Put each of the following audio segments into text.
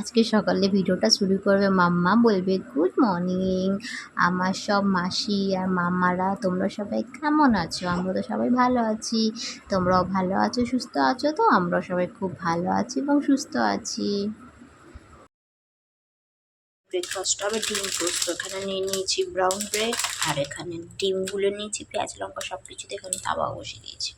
আজকে সকালে ভিডিওটা শুরু করবে মাম্মা বলবে, গুড মর্নিং। আমার সব মাসি আর মাম্মারা তোমরা সবাই কেমন আছো? আমরা তো সবাই ভালো আছি। তোমরাও ভালো আছো, সুস্থ আছো? তো আমরা সবাই খুব ভালো আছি এবং সুস্থ আছি। ব্রেকফাস্ট হবে, ডিম পোস্ত। এখানে নিয়ে নিয়েছি ব্রাউন ব্রেড আর এখানে ডিমগুলো নিয়েছি, পেঁয়াজ, লঙ্কা সব কিছুতে এখানে তাওয়া বসিয়ে দিয়েছি।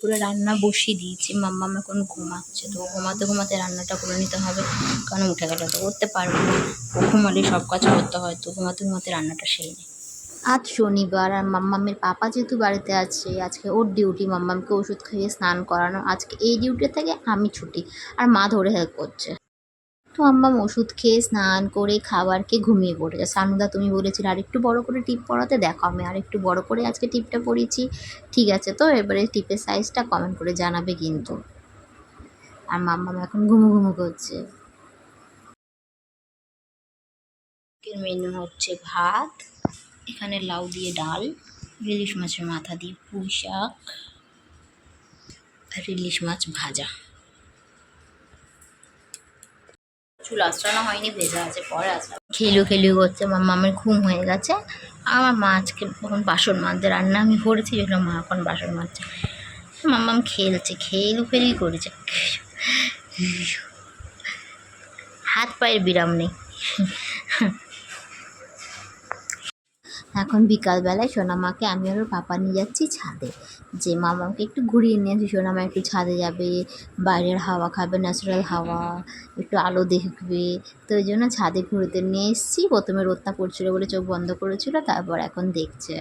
পুরো রান্না বসিয়ে দিয়েছি। মাম্মা আমি এখন ঘুমাচ্ছে, তো ঘুমাতে ঘুমাতে রান্নাটা করে নিতে হবে। কারণ উঠে গেলে তো করতে পারব না। ও ঘুমালে সব কাজ করতে হয়, তো ঘুমাতে ঘুমাতে রান্নাটা সেরে নেই। আজ শনিবার আর মাম্মামের পাপা যেহেতু বাড়িতে আছে, আজকে ওর ডিউটি। মাম্মামকে ওষুধ খাইয়ে স্নান করানো। আজকে এই ডিউটি থেকে আমি ছুটি। আর মা ধরে হেল্প করছে। তো আম্মাম ওষুধ খেয়ে স্নান করে খাবার খেয়ে ঘুমিয়ে পড়েছে সানুদা, তুমি বলেছিলে আর একটু বড় করে টিপ পড়াতে, দেখো আমি আর একটু বড় করে আজকে টিপটা পড়িয়েছি। ঠিক আছে তো? এবারে টিপের সাইজটা কমেন্ট করে জানাবে কিন্তু। আর মাম্মাম এখন ঘুমু ঘুমু করছে। মেনু হচ্ছে ভাত, এখানে লাউ দিয়ে ডাল, ইলিশ মাছের মাথা দিয়ে পুঁই শাক, আর ইলিশ মাছ ভাজা। চুল আঁচড়ানো হয়নি, ভেজে আছে, পরে আসলাম খেলু খেলু করছে আমার মামের ঘুম হয়ে গেছে। আমার মা আজকে তখন বাসন মাজতে রান্না আমি করেছি যেগুলো মা এখন বাসন মাজছে। মাম্মাম খেলছে, খেলু খেলি করেছে। হাত পায়ের বিরাম নেই। এখন বিকালবেলায় সোনামাকে আমি আর ওর পাপা নিয়ে যাচ্ছি ছাদে। যে মামাকে একটু ঘুরিয়ে নিয়ে আসি, সোনামা একটু ছাদে যাবে, বাইরের হাওয়া খাবে ন্যাচারাল হাওয়া, একটু আলো দেখবে। তো ওই জন্য ছাদে ঘুরতে নিয়ে এসেছি, প্রথমে রোদটা পড়ছিল বলে চোখ বন্ধ করেছিল, তারপর এখন দেখছে।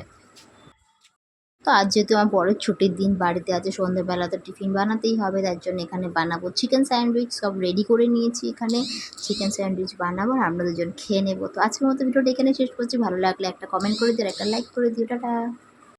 তো আজ যেহেতু আমার পরের ছুটির দিন, বাড়িতে আছে, সন্ধ্যেবেলা তো টিফিন বানাতেই হবে, তার জন্য এখানে বানাবো চিকেন স্যান্ডউইচ সব রেডি করে নিয়েছি এখানে। চিকেন স্যান্ডউইচ বানাবো আর আমরা দুজন খেয়ে নেব। তো আজকের মতো ভিডিওটা এখানে শেষ করছি। ভালো লাগলে একটা কমেন্ট করে দিও একটা লাইক করে দিও। টাটা।